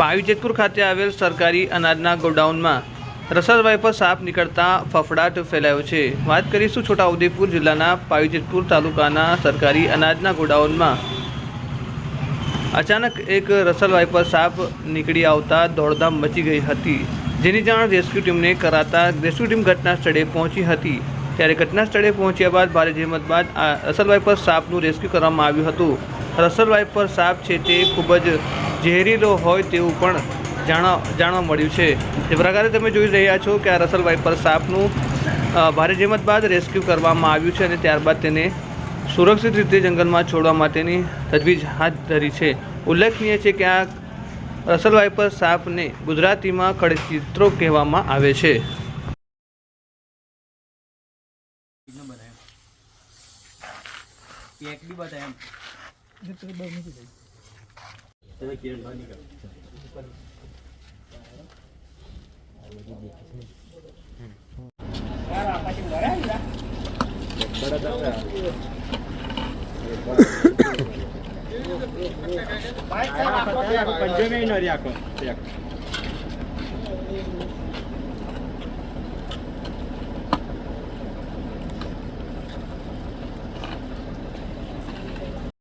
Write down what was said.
પાવી જેતપુર ખાતે આવેલ સરકારી અનાજના ગોડાઉનમાં રસદ પર સાપ નીકળતા ફફડાટ ફેલાયો છે. વાત કરીશું છોટાઉદેપુર જિલ્લાના પાવી જેતપુર તાલુકાના સરકારી અનાજના ગોડાઉનમાં. અચાનક એક રસલ વાઇપર સાપ નીકળી આવતા દોડધામ મચી ગઈ હતી. જેની જાણ રેસ્ક્યુ ટીમને કરાતા રેસ્ક્યુ ટીમ ઘટના સ્થળે પહોંચી હતી. ત્યારે ઘટના સ્થળે પહોંચ્યા બાદ ભારે જહેમત બાદ આ રસલ વાઇપર સાપનું રેસ્ક્યુ કરવામાં આવ્યું હતું. રસલ વાઇપર સાપ છે તે ખૂબ જ ઝેરીલો હોય તેવું પણ જાણવા જાણવા મળ્યું છે. તે પ્રકારે તમે જોઈ રહ્યા છો કે આ રસલ વાઇપર સાપનું ભારે જહેમત બાદ રેસ્ક્યુ કરવામાં આવ્યું છે અને ત્યારબાદ તેને સુરક્ષિત રીતે જંગલમાં છોડવા માટેની તજવીજ હાથ ધરી છે. ઉલ્લેખનીય છે કે આ રસલ વાઇપર સાપને ગુજરાતીમાં કડચિત્રો કહેવામાં આવે છે. પેક બી બતાય એમ પંચમે નો રે આખો પેક